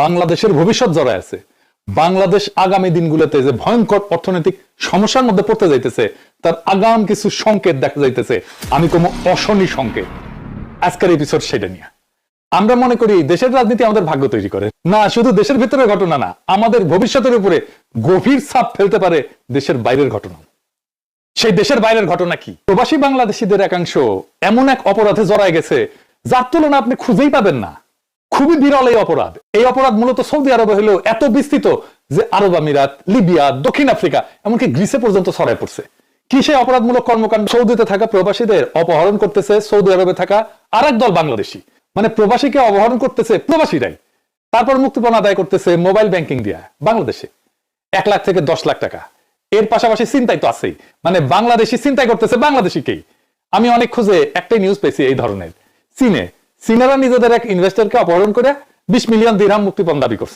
বাংলাদেশের ভবিষ্যৎ জড়ায় আছে। বাংলাদেশ আগামী দিনগুলোতে যে ভয়ঙ্কর অর্থনৈতিক সমস্যার মধ্যে পড়তে যাইতেছে, তার আগাম কিছু সংকেত দেখা যাইতেছে। আমি কোনো অশনি সংকেত। আজকের এপিসোড সেটা নিয়ে। আমরা মনে করি দেশের রাজনীতি আমাদের ভাগ্য তৈরি করে। না, শুধু দেশের ভিতরে ঘটনা না, আমাদের ভবিষ্যতের উপরে গভীর ছাপ ফেলতে পারে দেশের বাইরের ঘটনা। সেই দেশের বাইরের ঘটনা কি? প্রবাসী বাংলাদেশিদের একাংশ এমন এক অপরাধে জড়ায় গেছে, যার তুলনা আপনি খুঁজেই পাবেন না। খুবই বিরল এই অপরাধ। এই অপরাধ মূলত সৌদি আরবে হলেও এত বিস্তৃত যে আরব আমিরাত, লিবিয়া, দক্ষিণ আফ্রিকা, এমনকি গ্রিসে পর্যন্ত ছড়ায় পড়ছে। কি সেই অপরাধমূলক কর্মকাণ্ড? সৌদিতে থাকা প্রবাসীদের অপহরণ করতেছে সৌদি আরবে থাকা আর দল বাংলাদেশি। মানে প্রবাসীকে অপহরণ করতেছে প্রবাসীরাই। তারপর মুক্তিপণ আদায় করতেছে মোবাইল ব্যাংকিং দিয়া বাংলাদেশে। এক লাখ থেকে দশ লাখ টাকা। এর পাশাপাশি চিন্তাই তো আছেই। মানে বাংলাদেশি চিন্তাই করতেছে বাংলাদেশিকেই। আমি অনেক খুঁজে একটাই নিউজ পেয়েছি এই ধরনের। চীনে চীনেরা নিজেদের এক ইনভেস্টরকে অপহরণ করে বিশ মিলিয়ন দিরাম মুক্তিপণ দাবি করছে।